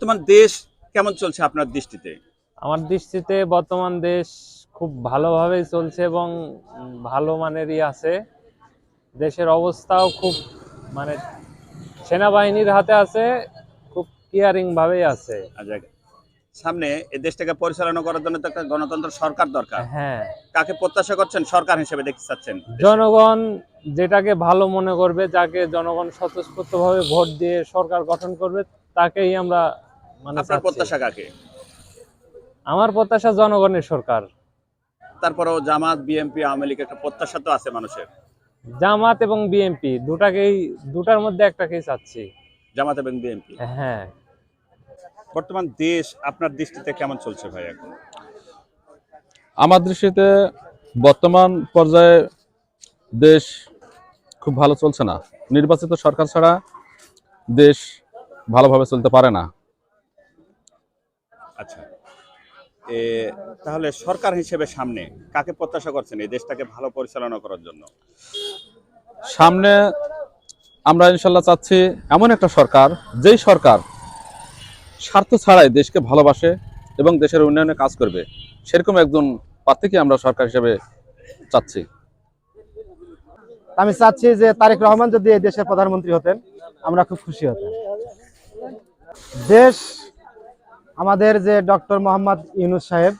বর্তমান দেশ কেমন চলছে আপনার দৃষ্টিতে? আমার দৃষ্টিতে বর্তমান দেশ খুব ভালোভাবেই চলছে এবং ভালো মানেরই আছে। দেশের অবস্থাও খুব মানে সেনাবাহিনীর হাতে আছে খুব কেয়ারিং ভাবেই আছে। সামনে এই দেশটাকে পরিচালনা করার জন্য তো একটা গণতন্ত্র সরকার দরকার। হ্যাঁ। কাকে প্রত্যাশা করছেন? সরকার হিসেবে দেখতে চাচ্ছেন জনগণ যেটাকে ভালো মনে করবে যাকে জনগণ স্বতঃস্ফূর্তভাবে ভোট দিয়ে সরকার গঠন করবে তাকেই আমরা আপনার প্রত্যাশা কাকে? আমার প্রত্যাশা জনগণের সরকার। তারপরেও জামাত বিএনপি আওয়ামী লীগ একটা প্রত্যাশা তো আছে মানুষের। জামাত এবং বিএনপি দুটাকেই দুটার মধ্যে একটাকেই চাচ্ছি। জামাত এবং বিএনপি হ্যাঁ। বর্তমান দেশ আপনার দৃষ্টিতে কেমন চলছে ভাই এখন? আমার দৃষ্টিতে বর্তমান পর্যায়ে দেশ খুব ভালো চলছে না। নির্বাচিত সরকার ছাড়া দেশ ভালোভাবে চলতে পারে না। আচ্ছা। এ, তাহলে সরকার হিসেবে সামনে কাকে প্রত্যাশা করছেন এই দেশটাকে ভালো পরিচালনা করার জন্য? সামনে আমরা ইনশাল্লাহ চাচ্ছি এমন একটা সরকার যেই সরকার স্বার্থ ছাড়াই দেশকে ভালোবাসে এবং দেশের উন্নয়নে কাজ করবে। সেরকম একজন প্রার্থীকে আমরা সরকার হিসেবে চাচ্ছি। আমি চাচ্ছি যে তারেক রহমান যদি এই দেশের প্রধানমন্ত্রী হতেন আমরা খুব খুশি হতাম। দেশ আমাদের যে ডক্টর মোহাম্মদ ইউনুস সাহেব,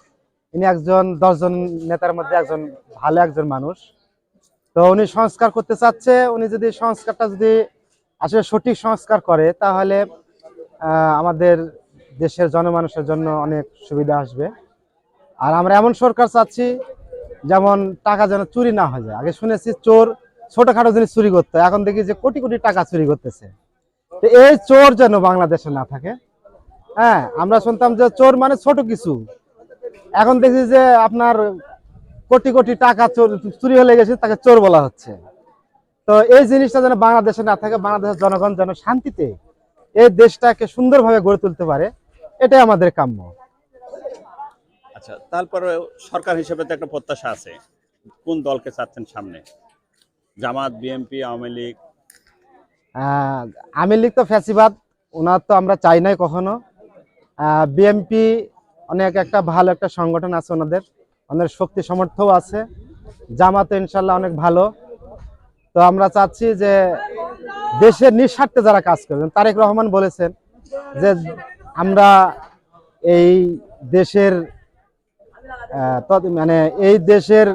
ইনি একজন দশজন নেতার মধ্যে একজন ভালো একজন মানুষ। তো উনি সংস্কার করতে চাচ্ছে, উনি যদি সংস্কারটা যদি আসলে সঠিক সংস্কার করে, তাহলে আমাদের দেশের জনমানুষের জন্য অনেক সুবিধা আসবে। আর আমরা এমন সরকার চাচ্ছি, যেমন টাকা যেন চুরি না হয়ে যায়। আগে শুনেছি চোর ছোটখাটো জিনিস চুরি করতে। এখন দেখি যে কোটি কোটি টাকা চুরি করতেছে। তো এই চোর যেন বাংলাদেশে না থাকে হ্যাঁ আমরা শুনতাম যে চোর মানে ছোট কিছু। এখন দেখি যে আপনার কোটি কোটি টাকা চোর চুরি হয়ে গেছে তাকে চোর বলা হচ্ছে। তো এই জিনিসটা যেন বাংলাদেশে না থাকে বাংলাদেশের জনগণ যেন শান্তিতে এই দেশটাকে সুন্দরভাবে গড়ে তুলতে পারে এটাই আমাদের কাম্য। আচ্ছা তারপরে সরকার হিসেবে তো একটা প্রত্যাশা আছে। কোন দলকে চাচ্ছেন সামনে? জামাত বিএনপি আওয়ামী লীগ? আওয়ামী লীগ তো ফ্যাসিবাদ ওনার তো আমরা চাই নাই কখনো। বিএমপি অনেক একটা ভালো একটা সংগঠন আছে ওনাদের। ওনাদের শক্তি সামর্থ্যও আছে। জামাত ইনশাল্লাহ অনেক ভালো। তো আমরা চাচ্ছি যে দেশের নিঃস্বার্থে যারা কাজ করবেন তারেক রহমান বলেছেন যে আমরা এই দেশের মানে এই দেশের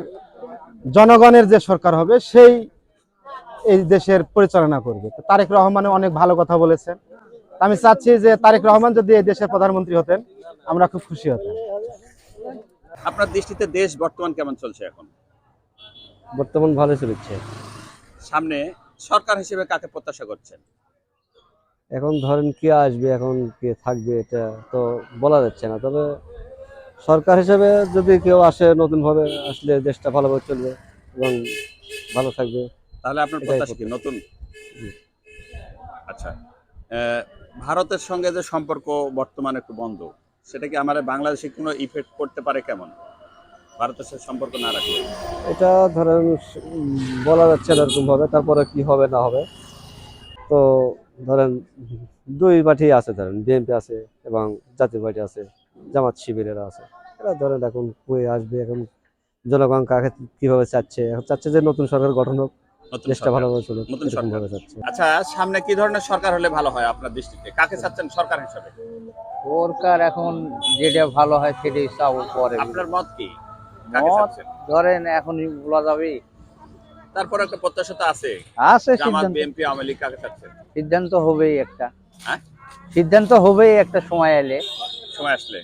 জনগণের যে সরকার হবে, সেই এই দেশের পরিচালনা করবে। তারেক রহমান অনেক ভালো কথা বলেছেন। আমি চাচ্ছি যে তারেক রহমান যদি এই দেশের প্রধানমন্ত্রী হতেন আমরা খুব খুশি হতাম। আপনার দৃষ্টিতে দেশ বর্তমান কেমন চলছে এখন? বর্তমান ভালো চলছে। সামনে সরকার হিসেবে কাকে প্রত্যাশা করছেন? এখন ধরেন কে আসবে এখন কে থাকবে এটা তো বলা যাচ্ছে না। তবে সরকার হিসেবে যদি কেউ আসে নতুনভাবে আসলে দেশটা ভালোভাবে চলবে এবং ভালো থাকবে। তাহলে আপনার প্রত্যাশা কি? নতুন? আচ্ছা ভারতের সঙ্গে যে সম্পর্ক বর্তমানে একটু বন্ধ, সেটা কি আমাদের বাংলাদেশে কোনো ইফেক্ট করতে পারে কেমন? ভারতের সাথে সম্পর্ক না রাখলে। এটা ধরেন বলা যাচ্ছে না এরকম ভাবে, তারপরে কি হবে না হবে। তো ধরেন, দুই পার্টি আছে, ধরেন বিএনপি আছে এবং জাতীয় পার্টি আছে, জামাত শিবিরেরা আছে। এরা ধরেন এখন কই আসবে, এখন জনগণ কাকে কীভাবে চাচ্ছে, এখন চাচ্ছে যে নতুন সরকার গঠন হোক। দেশটা। ভালোভাবে চলুক নতুন সরকার। আচ্ছা সামনে কি ধরনের সরকার হলে ভালো হয় আপনার দৃষ্টিতে? কাকে চাচ্ছেন সরকার হিসেবে? সরকার এখন যেটা ভালো হয় সেটাই চাও পরে। আপনার মত কি? কাকে চাচ্ছেন? ধরেন এখন বলা যাবে। তারপর একটা প্রত্যাশা তো আছে। আছে জামাত সিদ্ধান্ত। বিএনপি আওয়ামী লীগ কাকে চাচ্ছেন? সিদ্ধান্ত হবেই একটা। হ্যাঁ? সিদ্ধান্ত হবেই একটা সময় এলে। সময় আসলে।